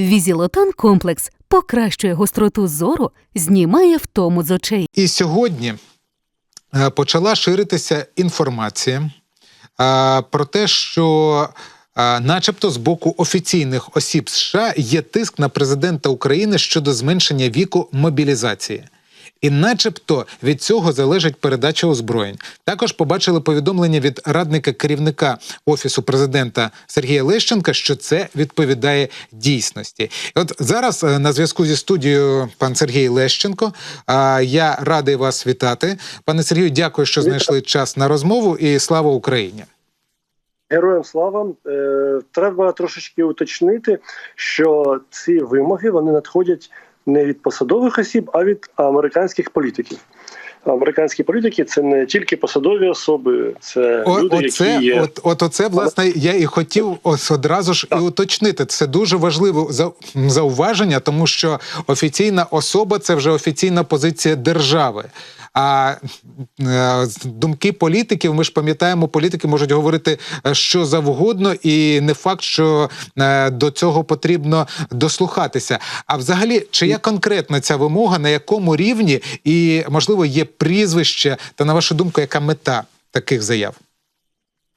Візілотон комплекс покращує гостроту зору, знімає втому з очей. І сьогодні е, почала ширитися інформація е, про те, що, е, начебто, з боку офіційних осіб США є тиск на президента України щодо зменшення віку мобілізації. І, начебто, від цього залежить передача озброєнь. Також побачили повідомлення від радника керівника офісу президента Сергія Лещенка, що це відповідає дійсності. І от зараз е, на зв'язку зі студією пан Сергій Лещенко. А, Я радий вас вітати. Пане Сергію, дякую, що знайшли час на розмову. І слава Україні. Героям слава Е, треба трошечки уточнити, що ці вимоги вони надходять не від посадових осіб, а від американських політиків. Американські політики це не тільки посадові особи, це О, люди, оце, які є от, от оце, власне, я і хотів ось одразу ж і уточнити. Це дуже важливе зауваження, тому що офіційна особа це вже офіційна позиція держави. А е, думки політиків, ми ж пам'ятаємо, політики можуть говорити е, що завгодно, і не факт, що е, до цього потрібно дослухатися. А взагалі, чия конкретна ця вимога, на якому рівні, і можливо є прізвище, та на вашу думку, яка мета таких заяв?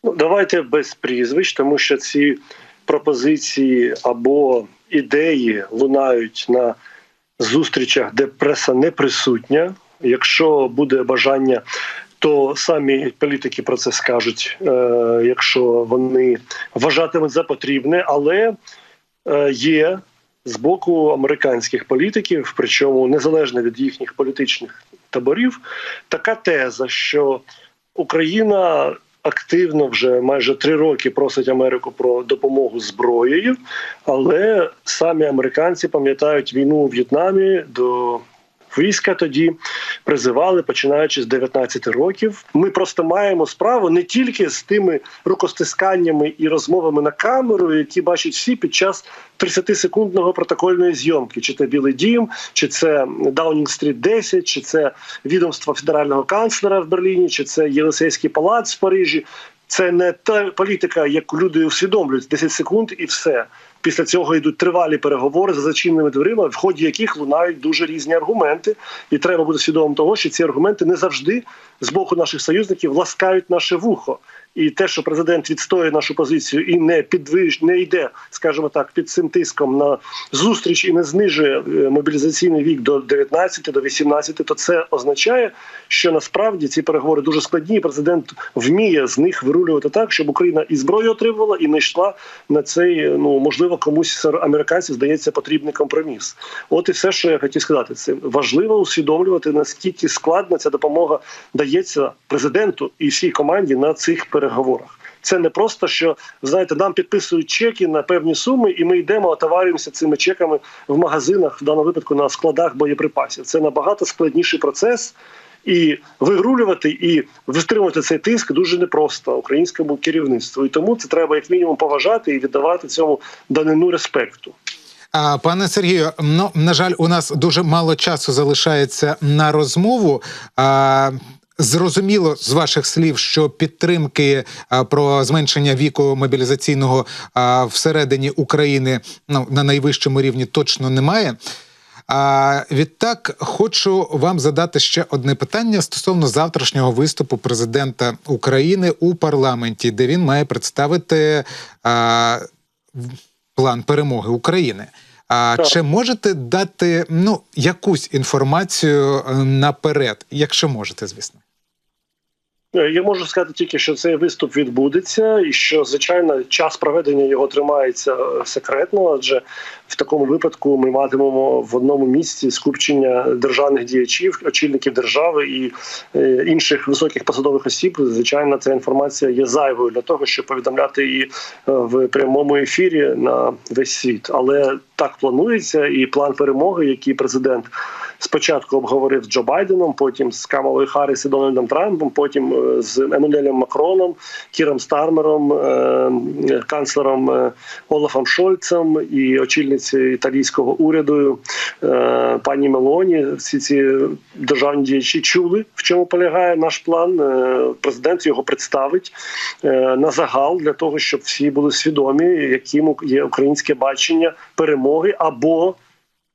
Ну, давайте без прізвищ, тому що ці пропозиції або ідеї лунають на зустрічах, де преса не присутня. Якщо буде бажання, то самі політики про це скажуть, е, якщо вони вважатимуть за потрібне, але е, є з боку американських політиків, причому незалежно від їхніх політичних таборів, така теза, що Україна активно вже майже три роки просить Америку про допомогу зброєю, але самі американці пам'ятають війну у В'єтнамі до. Війська тоді призивали починаючи з 19 років. Ми просто маємо справу не тільки з тими рукостисканнями і розмовами на камеру, які бачать всі під час 30-секундного протокольної зйомки, чи це Білий Дім, чи це Даунінг Стріт 10, чи це відомство федерального канцлера в Берліні, чи це Єлисейський палац в Парижі. Це не та політика, яку люди усвідомлюють 10 секунд, і все. Після цього йдуть тривалі переговори за зачиненими дверима, в ході яких лунають дуже різні аргументи, і треба бути свідомим того, що ці аргументи не завжди з боку наших союзників ласкають наше вухо. І те, що президент відстоює нашу позицію і не підвищ, не йде, скажімо так, під цим тиском на зустріч і не знижує е, мобілізаційний вік до 19, до 18, то це означає, що насправді ці переговори дуже складні. і Президент вміє з них вирулювати так, щоб Україна і зброю отримувала, і не йшла на цей ну можливо комусь американців здається потрібний компроміс. От і все, що я хотів сказати, це важливо усвідомлювати наскільки складно ця допомога дається президенту і всій команді на цих переговорах. Це не просто що знаєте, нам підписують чеки на певні суми, і ми йдемо, отоварюємося цими чеками в магазинах, в даному випадку на складах боєприпасів. Це набагато складніший процес. І вигрулювати і вистримувати цей тиск дуже непросто українському керівництву. І тому це треба як мінімум поважати і віддавати цьому данину респекту. Пане Сергію, ну на жаль, у нас дуже мало часу залишається на розмову. Зрозуміло з ваших слів, що підтримки а, про зменшення віку мобілізаційного а, всередині України ну, на найвищому рівні точно немає. А відтак хочу вам задати ще одне питання стосовно завтрашнього виступу президента України у парламенті, де він має представити а, план перемоги України. А Так. чи можете дати ну якусь інформацію е, наперед, якщо можете, звісно? Е, Я можу сказати тільки, що цей виступ відбудеться, і що звичайно час проведення його тримається е, секретно, адже в такому випадку ми матимемо в одному місці скупчення державних діячів, очільників держави і е, інших високих посадових осіб. Звичайно, ця інформація є зайвою для того, щоб повідомляти її в прямому ефірі на весь світ. Але так планується, і план перемоги, який президент спочатку обговорив з Джо Байденом, потім з Камалою Харріс і Дональдом Трампом, потім е, з Еммануелем Макроном, Кіром Стармером, е, канцлером е, Олафом Шольцем і очільницею італійського уряду пані Мелоні. Всі ці державні діячі чули, в чому полягає наш план. Президент його представить на загал для того, щоб всі були свідомі, яким є українське бачення перемоги або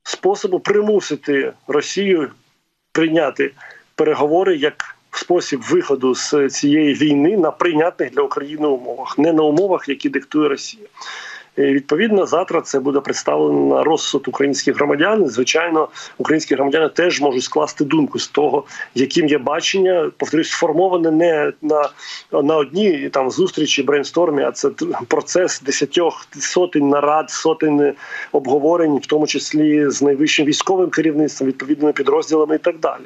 способу примусити Росію прийняти переговори як спосіб виходу з цієї війни на прийнятних для України умовах, не на умовах, які диктує Росія. Відповідно, завтра це буде представлено на розсуд українських громадян. Звичайно, українські громадяни теж можуть скласти думку з того, яким є бачення, повторюсь, сформоване не на, на одній там зустрічі брейнстормі, а це процес десятьох сотень нарад, сотень обговорень, в тому числі з найвищим військовим керівництвом, відповідними підрозділами і так далі.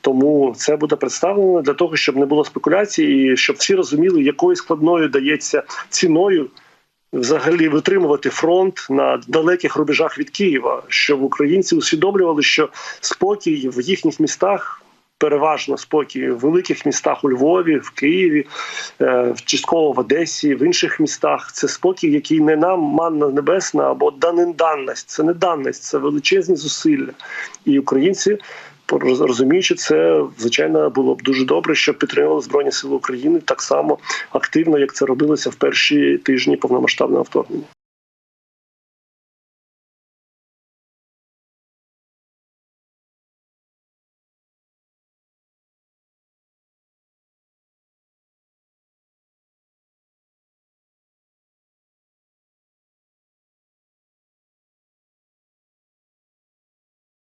Тому це буде представлено для того, щоб не було спекуляцій, і щоб всі розуміли, якою складною дається ціною взагалі витримувати фронт на далеких рубежах від Києва, щоб українці усвідомлювали, що спокій в їхніх містах. Переважно спокій в великих містах у Львові, в Києві, е, в частково в Одесі, в інших містах. Це спокій, який не нам манна небесна або данинданність. Це не данність, це величезні зусилля. І українці, розуміючи це, звичайно, було б дуже добре, щоб підтримували Збройні Сили України так само активно, як це робилося в перші тижні повномасштабного вторгнення.